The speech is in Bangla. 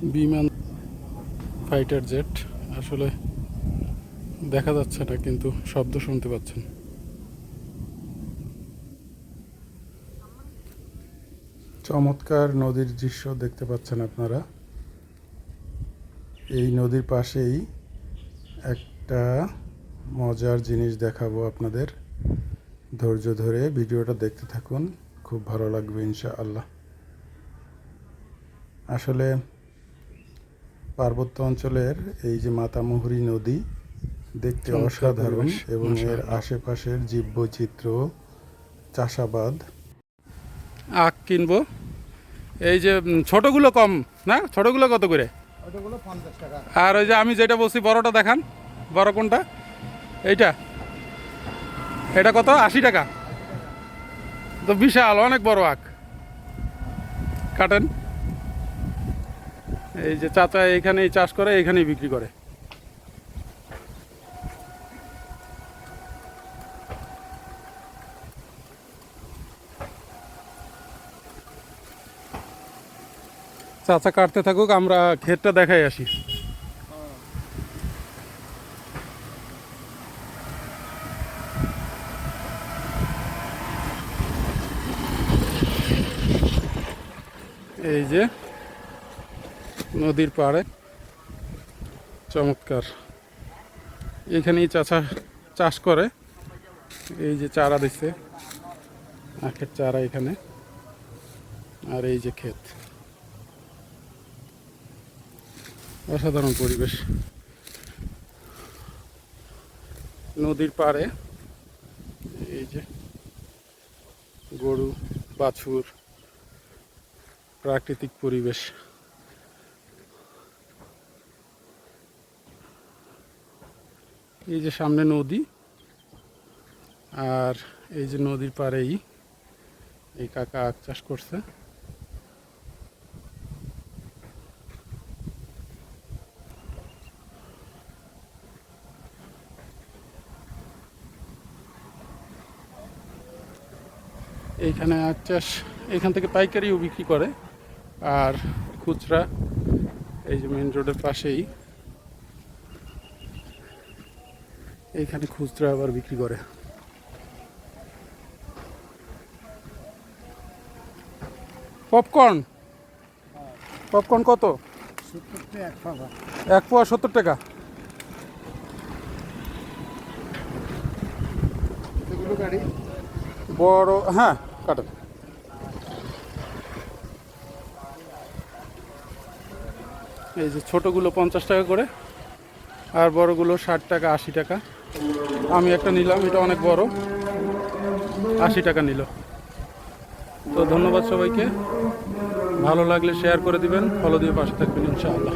বিমান ফাইটার জেট আসলে দেখা যাচ্ছে না, কিন্তু শব্দ শুনতে পাচ্ছেন। চমৎকার নদীর দৃশ্য দেখতে পাচ্ছেন আপনারা। এই নদীর পাশেই একটা মজার জিনিস দেখাবো আপনাদের। ধৈর্য ধরে ভিডিওটা দেখতে থাকুন, খুব ভালো লাগবে ইনশা আল্লাহ আসলে পার্বত্য অঞ্চলের এই যে মাতামুহুরী নদী দেখতে অসাধারণ এবং এর। আশেপাশের জীববৈচিত্র্য চাষাবাদ। আখ কিনবো। এই যে ছোটগুলো কম না? ছোটগুলো কত করে? আর ওই যে আমি যেটা বলছি বড়টা দেখান। বড় কোনটা? এইটা। এটা কত? আশি টাকা। তো বিশাল অনেক বড় আখ। কাটেন। এই যে চাচা এইখানেই চাষ করে এইখানেই বিক্রি করে। চাচা কাটতে থাকুক, আমরা ক্ষেতটা দেখাই আসি। এই যে নদীর পাড়ে। চমৎকার। এখানেই চাষা চাষ করে। এই যে চারা দিচ্ছে। আখের চারা এখানে। আর এই যে ক্ষেত। অসাধারণ পরিবেশ। নদীর পাড়ে এই যে গরু, বাছুর, প্রাকৃতিক পরিবেশ। এই যে সামনে নদী আর এই যে নদীর পাড়েই এই কাকা আখ চাষ করছে। এইখানে আখ চাষ, এখান থেকে পাইকারিও বিক্রি করে। আর খুচরা এই যে মেন রোডের পাশেই এইখানে খুচরা আবার বিক্রি করে। পপকর্ন? পপকর্ন কত? এক পোয়া সত্তর টাকা। বড় হ্যাঁ কাটেন এই যে ছোটগুলো পঞ্চাশ টাকা করে, আর বড়গুলো ষাট টাকা, আশি টাকা। আমি একটা নিলাম, এটা অনেক বড়। আশি টাকা নিল। তো ধন্যবাদ সবাইকে। ভালো লাগলে শেয়ার করে দিবেন ফলো দিয়ে পাশে থাকবেন, ইনশাআল্লাহ।